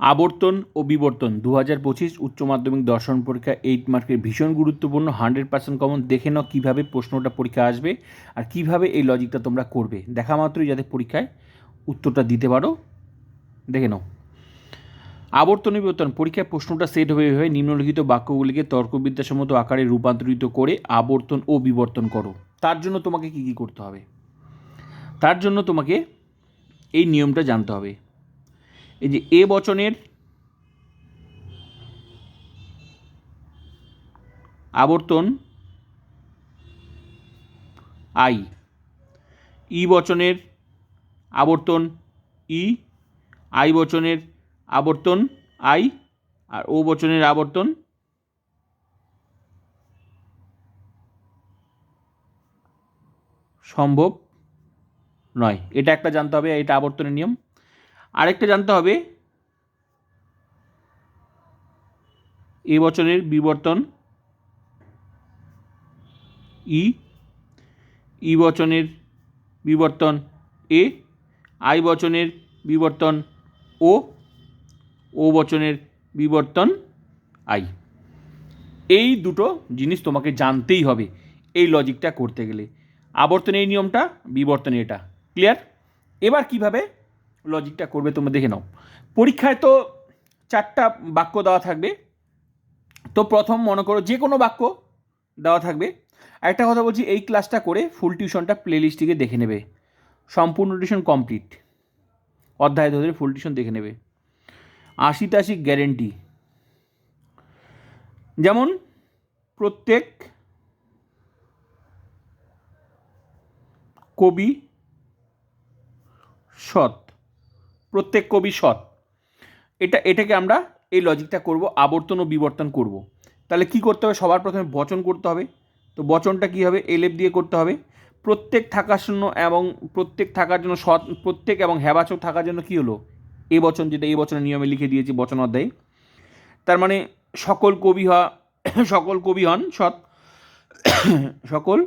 আবর্তন ও বিবর্তন দু হাজার পঁচিশ উচ্চ মাধ্যমিক দর্শন পরীক্ষা এইট মার্কের ভীষণ গুরুত্বপূর্ণ হান্ড্রেড পার্সেন্ট কমন দেখে নাও কীভাবে প্রশ্নটা পরীক্ষা আসবে আর কীভাবে এই লজিকটা তোমরা করবে। দেখা মাত্রই যাতে পরীক্ষায় উত্তরটা দিতে পারো। দেখে নাও। আবর্তন বিবর্তন, পরীক্ষায় প্রশ্নটা সেট হয়ে হয়ে নিম্নলিখিত বাক্যগুলিকে তর্কবিদ্যাসম্মত আকারে রূপান্তরিত করে আবর্তন ও বিবর্তন করো। তার জন্য তোমাকে কী কী করতে হবে? তার জন্য তোমাকে এই নিয়মটা জানতে হবে। এই যে এ বচনের আবর্তন আই। ই বচনের আবর্তন ই, আই বচনের আবর্তন আই, আর ও বচনের আবর্তন সম্ভব নয়। এটা একটা জানতে হবে, এটা আবর্তনের নিয়ম। আরেকটা জানতে হবে। এ বচনের বিবর্তন। ই। ই বচনের বিবর্তন এ। আই বচনের বিবর্তন ও। ও বচনের বিবর্তন আই। এই দুটো জিনিস তোমাকে জানতেই হবে এই লজিকটা করতে গেলে। আবর্তন এই নিয়মটা বিবর্তন এটা। ক্লিয়ার এবার কীভাবে লজিকটা করবে, তোমরা দেখে নাও। পরীক্ষায় তো চারটা বাক্য দেওয়া থাকবে। তো প্রথম মনে করো যে কোনো বাক্য দেওয়া থাকবে। একটা কথা বলছি, এই ক্লাসটা করে ফুল টিউশনটা প্লেলিস্টটিকে দেখে নেবে। সম্পূর্ণ টিউশন কমপ্লিট অধ্যায় ধরে ফুল টিউশন দেখে নেবে। আশি আশি গ্যারেন্টি যেমন, প্রত্যেক কবি সৎ। প্রত্যেক কবি সৎ। এটা, এটাকে আমরা এই লজিকটা করব, আবর্তন ও বিবর্তন করব। তাহলে কি করতে হবে? সবার প্রথমে বচন করতে হবে। তো বচনটা কী হবে? এলেপ দিয়ে করতে হবে। প্রত্যেক থাকার জন্য এবং প্রত্যেক থাকার জন্য সৎ, প্রত্যেক এবং হ্যাবাচক থাকার জন্য কী হলো? এ বচন, যেটা এই বচনের নিয়মে লিখে দিয়েছি বচন অধ্যায়ে। তার মানে সকল কবি হওয়া, সকল কবি হন সৎ। সকল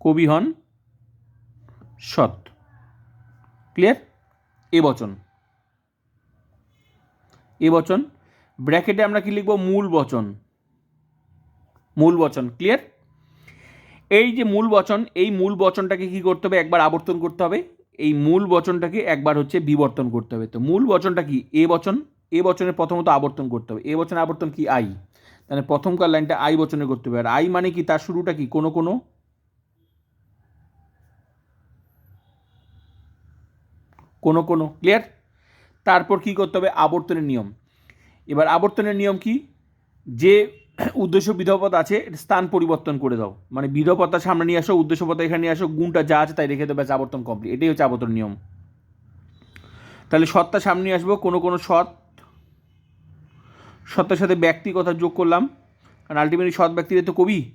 কবি হন সৎ। ক্লিয়ার এ বচন। এ বচন। ব্র্যাকেটে আমরা কি লিখব? মূল বচন। মূল বচন। ক্লিয়ার এই যে মূল বচন, এই মূল বচনটাকে কি করতে হবে? একবার আবর্তন করতে হবে। এই মূল বচনটাকে একবার হচ্ছে বিবর্তন করতে হবে। তো মূল বচনটা কি? এ বচন। এ বচনের প্রথমত আবর্তন করতে হবে। এ বচনের আবর্তন কি? আই। তাহলে প্রথমকার লাইনটা আই বচনে করতে হবে। আর আই মানে কি? তার শুরুটা কি? কোনো কোনো। কোনো কোনো ক্লিয়ার তারপর কি করতে হবে? আবর্তনের নিয়ম। এবার আবর্তনের নিয়ম কি? যে উদ্দেশ্য বিধপদ আছে স্থান পরিবর্তন করে দাও। মানে বিধপদটা সামনে নিয়ে আসো উদ্দেশ্য পথা এখানে নিয়ে আসো, গুণটা যা আছে তাই রেখে দেবে আবর্তন কমপ্লিট এটাই হচ্ছে আবর্তন নিয়ম। তাহলে সত্তা সামনে আসব, কোনো কোনো সৎ। সত্তার সাথে ব্যক্তি কথা যোগ করলাম। কারণ আলটিমেটলি সৎ ব্যক্তিরা তো কবি।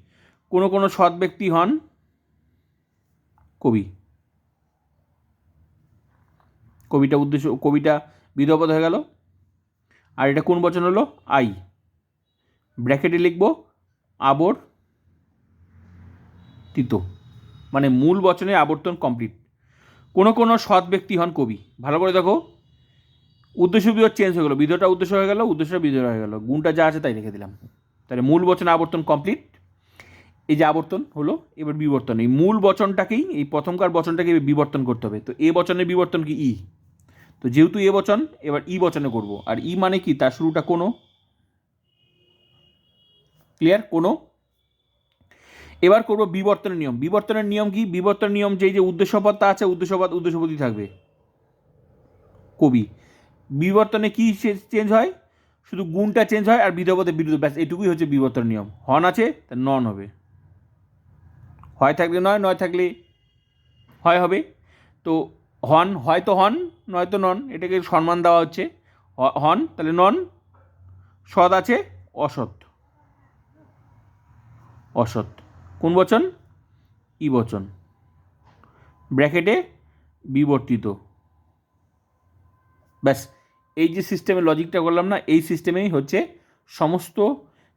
কোনো কোনো সৎ ব্যক্তি হন কবি। কবিটা উদ্দেশ্য কবিটা বিধপদ হয়ে গেল। আর এটা কোন বচন হলো? আই। ব্র্যাকেটে লিখব, আবর তিত। মানে মূল বচনে আবর্তন কমপ্লিট। কোনো কোনো সৎ ব্যক্তি হন কবি। ভালো করে দেখো। উদ্দেশ্য বিধ চেঞ্জ হয়ে গেলো। বিধটা উদ্দেশ্য হয়ে গেল, উদ্দেশ্যটা বিধ হয়ে গেল। গুণটা যা আছে তাই রেখে দিলাম। তাহলে মূল বচনে আবর্তন কমপ্লিট। এই যে আবর্তন হলো, এবার বিবর্তন। এই মূল বচনটাকেই, এই প্রথমকার বচনটাকে বিবর্তন করতে হবে। তো এ বচনের বিবর্তন কি ই? তো যেহেতু এ বচন, এবার ই বচনে করব। আর ই মানে কি? তার শুরুটা কোনো। ক্লিয়ার? কোনো। এবার করব বিবর্তনের নিয়ম। বিবর্তনের নিয়ম কি? বিবর্তনের নিয়ম যেই যে উদ্দেশ্যপদটা আছে, উদ্দেশ্যপদ, উদ্দেশ্যপদই থাকবে। কবি। বিবর্তনে কি চেঞ্জ হয়? শুধু গুণটা চেঞ্জ হয় আর বিধপদে বিরুদ্ধ। ব্যাস, এটুকুই হচ্ছে বিবর্তন নিয়ম। হন আছে, তা নন হবে। হয় থাকলে নয় নয় থাকলে হয় হবে। তো হন, হয়তো হন, নয়তো নন, এটাকে সম্মান দেওয়া হচ্ছে। হন, তাহলে নন, সৎ আছে, অসৎ। অসৎ। কোন বচন? ই বচন। ব্র্যাকেটে বিবর্তিত। ব্যাস, এই যে সিস্টেমে লজিকটা করলাম না, এই সিস্টেমেই হচ্ছে সমস্ত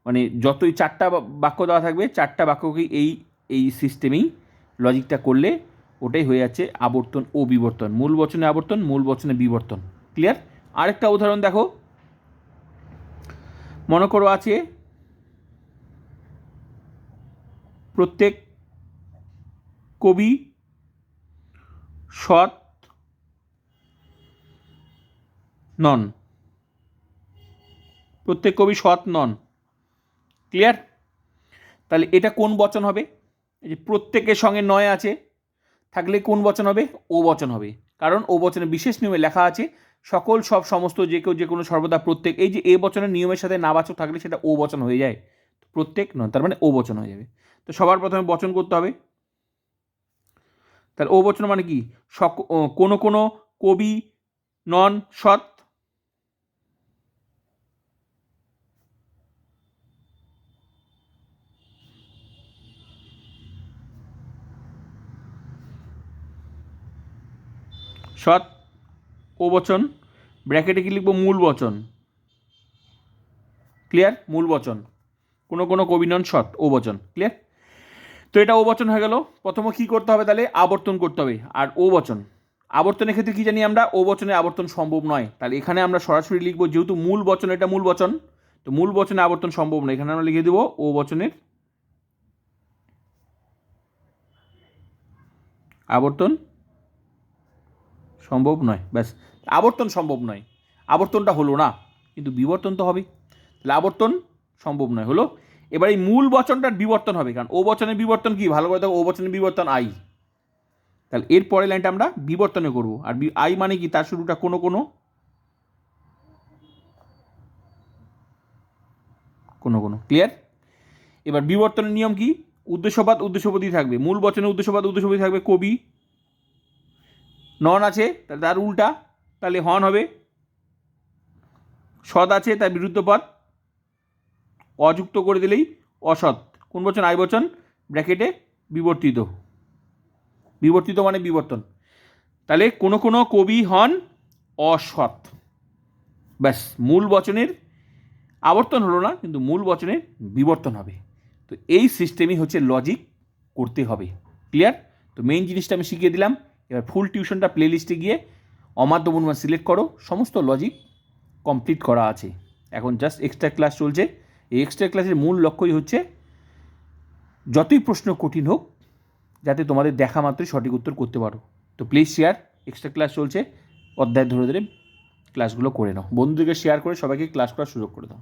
মানে যতই চারটা বাক্য দেওয়া থাকবে, চারটা বাক্যকেই এই এই সিস্টেমেই লজিকটা করলে ওটাই হয়ে যাচ্ছে আবর্তন ও বিবর্তন। মূল বচনে আবর্তন, মূল বচনে বিবর্তন। ক্লিয়ার আরেকটা উদাহরণ দেখো। মনে করো আছে প্রত্যেক কবি সৎ নন। প্রত্যেক কবি সৎ নন। ক্লিয়ার তাহলে এটা কোন বচন হবে? এই যে প্রত্যেকের সঙ্গে নয় আছে, থাকলে কোন বচন হবে? ও বচন হবে। কারণ ও বচনে বিশেষ নিয়মে লেখা আছে, সকল সব সমস্ত যে কেউ, যে কোনো সর্বদা প্রত্যেক, এই যে এ বচনের নিয়মের সাথে নাবাচক থাকলে সেটা ও বচন হয়ে যায়। প্রত্যেক নয়, তার মানে ও বচন হয়ে যাবে। তো সবার প্রথমে বচন করতে হবে। তাহলে ও বচন মানে কি? সক কোনো কোনো কবি নন সৎ সৎ ও বচন, ব্র্যাকেটে কি লিখব মূল বচন? ক্লিয়ার? মূল বচন। কোনো কোনো কবি নন সৎ, ও বচন। ক্লিয়ার? তো এটা ও বচন হয়ে গেল। প্রথমে কী করতে হবে তাহলে? আবর্তন করতে হবে। আর ও বচন। আবর্তনের ক্ষেত্রে কী জানি আমরা? ও বচনে আবর্তন সম্ভব নয়। তাহলে এখানে আমরা সরাসরি লিখব, যেহেতু মূল বচন এটা মূল বচন, তো মূল বচনে আবর্তন সম্ভব নয়। এখানে আমরা লিখে দেবো ও বচনের আবর্তন। সম্ভব নয়, ব্যাস। আবর্তন সম্ভব নয়। আবর্তনটা হলো না, কিন্তু বিবর্তন তো হবে তাহলে আবর্তন সম্ভব নয়, হলো? এবার এই মূল বচনটার বিবর্তন হবে, কারণ ও বচনের বিবর্তন কি? ভালো করে দেখো, ও বচনের বিবর্তন আই। তাহলে এর পরের লাইনটা আমরা বিবর্তনে করব। আর আই মানে কি? তার শুরুটা কোনো কোনো? কোনো কোনো। ক্লিয়ার? এবার বিবর্তনের নিয়ম কি? উদ্দেশ্যবাদ উদ্দেশ্যপদই থাকবে। মূল বচনে উদ্দেশ্যবাদ উদ্দেশ্যপদী থাকবে কবি। নন আছে, তাহলে তার উল্টা, তাহলে হন হবে। সৎ আছে, তার বিরুদ্ধ পদ অযুক্ত করে দিলেই অসৎ। কোন বচন? আই বচন, ব্র্যাকেটে বিবর্তিত। বিবর্তিত মানে বিবর্তন। তাহলে কোনো কোনো কবি হন অসৎ। ব্যাস, মূল বচনের আবর্তন হলো না, কিন্তু মূল বচনের বিবর্তন হবে। তো এই সিস্টেমই হচ্ছে লজিক করতে হবে। ক্লিয়ার তো মেইন জিনিসটা আমি শিখিয়ে দিলাম। এবার ফুল টিউশনটা প্লেলিস্টে গিয়ে অমাধ্য অনুমান সিলেক্ট করো, সমস্ত লজিক কমপ্লিট করা আছে। এখন জাস্ট এক্সট্রা ক্লাস চলছে। এই এক্সট্রা ক্লাসের মূল লক্ষ্যই হচ্ছে যতই প্রশ্ন কঠিন হোক, যাতে তোমাদের দেখা মাত্রই সঠিক উত্তর করতে পারো। তো প্লিজ শেয়ার এক্সট্রা ক্লাস চলছে, অধ্যায় ধরে ধরে ক্লাসগুলো করে নাও। বন্ধুদেরকে শেয়ার করে সবাইকে ক্লাস করার সুযোগ করে দাও।